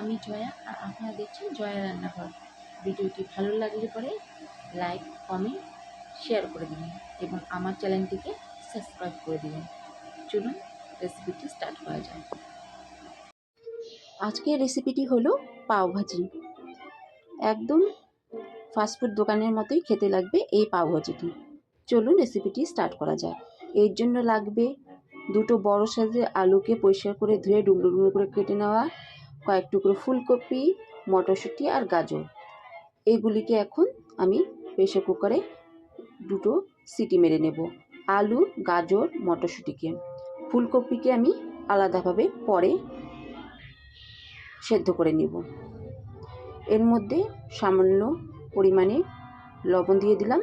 আমি জয়া, আর আপনারা দেখছেন জয়া রান্নাঘর। ভিডিওটি ভালো লাগলে পরে লাইক, কমেন্ট, শেয়ার করে দিবেন এবং আমার চ্যানেলটিকে সাবস্ক্রাইব করে দিবেন। চলুন রেসিপিটি স্টার্ট করা যায় আজকের রেসিপিটি হলো পাওভাজি একদম ফাস্টফুড দোকানের মতোই খেতে লাগবে এই পাওভাজিটি চলুন রেসিপিটি স্টার্ট করা যায় এর জন্য লাগবে দুটো বড় সাইজের আলুকে পরিষ্কার করে ধুয়ে ডুমডো ডুমডো করে কেটে নেওয়া কয়েক টুকরো ফুলকপি, মটরশুঁটি আর গাজর। এগুলিকে এখন আমি প্রেশার কুকারে দুটো সিটি মেরে নেব, আলু, গাজর, মটরশুঁটিকে। ফুলকপিকে আমি আলাদাভাবে পরে সেদ্ধ করে নেব। এর মধ্যে সামান্য পরিমাণে লবণ দিয়ে দিলাম।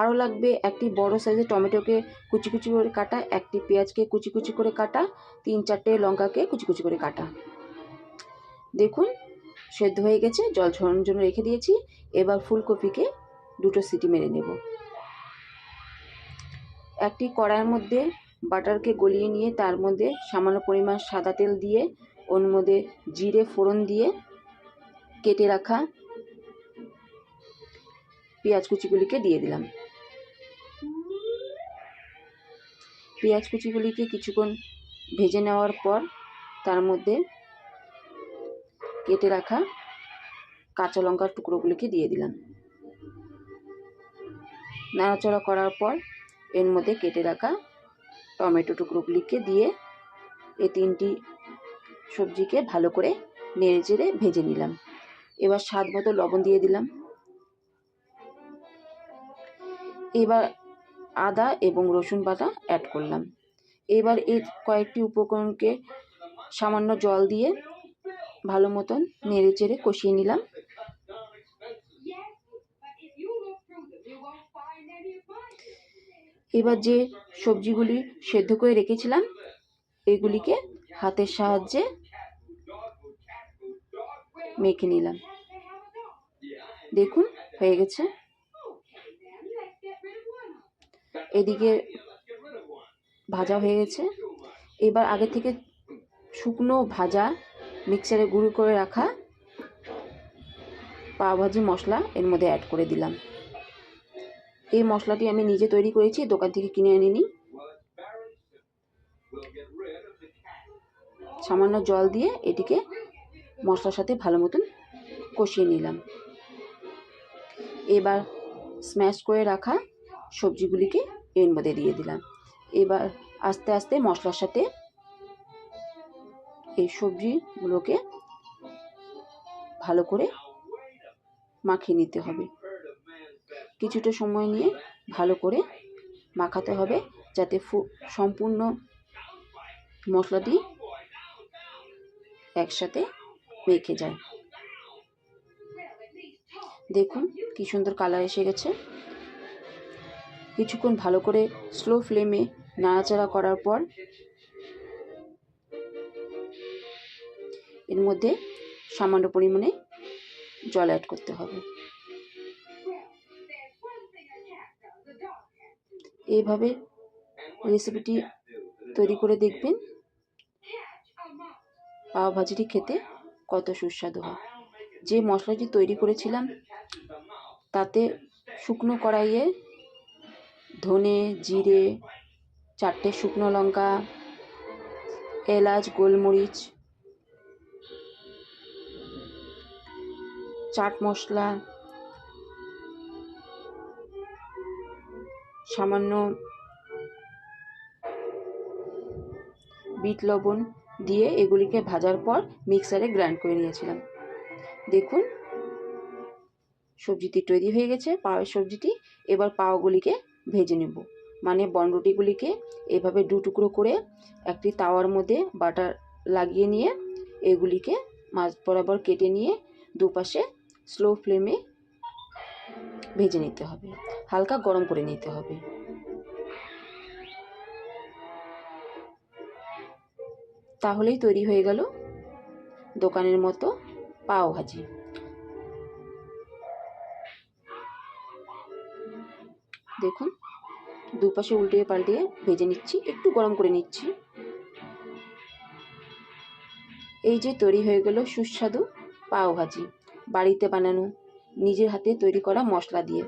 আরও লাগবে একটি বড় সাইজের টমেটোকে কুচি কুচি করে কাটা, একটি পেঁয়াজকে কুচি কুচি করে কাটা, তিন চারটে লঙ্কাকে কুচি কুচি করে কাটা। দেখুন, সেদ্ধ হয়ে গেছে, জল ছড়ানোর জন্য রেখে দিয়েছি। এবার ফুলকপিকে দুটো সিটি মেরে নেব। একটি কড়াইয়ের মধ্যে বাটারকে গলিয়ে নিয়ে তার মধ্যে সামান্য পরিমাণ সাদা তেল দিয়ে, ওর মধ্যে জিরে ফোড়ন দিয়ে কেটে রাখা পেঁয়াজ কুচিগুলিকে দিয়ে দিলাম। পেঁয়াজ কুচিগুলিকে কিছুক্ষণ ভেজে নেওয়ার পর তার মধ্যে কেটে রাখা কাঁচা লঙ্কার টুকরোগুলিকে দিয়ে দিলাম। নাড়াচড়া করার পর এর মধ্যে কেটে রাখা টমেটো টুকরোগুলিকে দিয়ে এই তিনটি সবজিকে ভালো করে নেড়ে চেড়ে ভেজে নিলাম। এবার স্বাদ মতো লবণ দিয়ে দিলাম। এবার আদা এবং রসুন বাটা অ্যাড করলাম। এবার এই কয়েকটি উপকরণকে সামান্য জল দিয়ে ভালো মতন নেড়ে চেড়ে কষিয়ে নিলাম। এবার যে সবজিগুলি সেদ্ধ করে রেখেছিলাম, এগুলিকে হাতের সাহায্যে মেখে নিলাম। দেখুন, হয়ে গেছে। এদিকে ভাজা হয়ে গেছে। এবার আগে থেকে শুকনো ভাজা মিক্সারে গুঁড়ো করে রাখা পাওভাজি মশলা এর মধ্যে অ্যাড করে দিলাম। এই মশলাটি আমি নিজে তৈরি করেছি, দোকান থেকে কিনে আনিনি। সামান্য জল দিয়ে এটিকে মশলার সাথে ভালো মতন কষিয়ে নিলাম। এবার স্ম্যাশ করে রাখা সবজিগুলিকে এর মধ্যে দিয়ে দিলাম। এবার আস্তে আস্তে মশলার সাথে এই সবজিগুলোকে ভালো করে মাখিয়ে নিতে হবে। কিছুটা সময় নিয়ে ভালো করে মাখাতে হবে যাতে সম্পূর্ণ মশলাটি একসাথে মেখে যায়। দেখুন কি সুন্দর কালার এসে গেছে। কিছুক্ষণ ভালো করে স্লো ফ্লেমে নাড়াচাড়া করার পর এর মধ্যে সামান্য পরিমাণে জল অ্যাড করতে হবে। এইভাবে রেসিপিটি তৈরি করে দেখবেন পাও ভাজিটি খেতে কত সুস্বাদু হয়। যে মশলাটি তৈরি করেছিলাম, তাতে শুকনো কড়াইয়ে ধনে, জিরে, চারটে শুকনো লঙ্কা, এলাচ, গোলমরিচ, চাট মশলা, সামান্য বিট লবণ দিয়ে এগুলিকে ভাজার পর মিক্সারে গ্রাইন্ড করে নিয়েছিলাম। দেখুন, সবজিটি তৈরি হয়ে গেছে, পাওয়ের সবজিটি। এবার পাওগুলিকে ভেজে নেব। মানে বনরুটিগুলিকে এভাবে দু টুকরো করে একটি তাওয়ার মধ্যে বাটার লাগিয়ে নিয়ে এগুলিকে মাছ বরাবর কেটে নিয়ে দুপাশে স্লো ফ্লেমে ভেজে নিতে হবে। হালকা গরম করে নিতে হবে। তাহলেই তৈরি হয়ে গেল দোকানের মতো পাও ভাজি। দেখুন, দুপাশে উল্টিয়ে পাল্টিয়ে ভেজে নিচ্ছি, একটু গরম করে নিচ্ছি। এই যে তৈরি হয়ে গেল সুস্বাদু পাও ভাজি, বাড়িতে বানানো, নিজের হাতে তৈরি করা মশলা দিয়ে।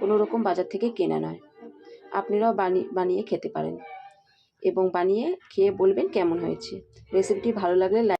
কোনো রকম বাজার থেকে কেনা নয়। আপনারাও বানিয়ে খেতে পারেন। এবং বানিয়ে খেয়ে বলবেন কেমন হয়েছে। রেসিপিটি ভালো লাগলে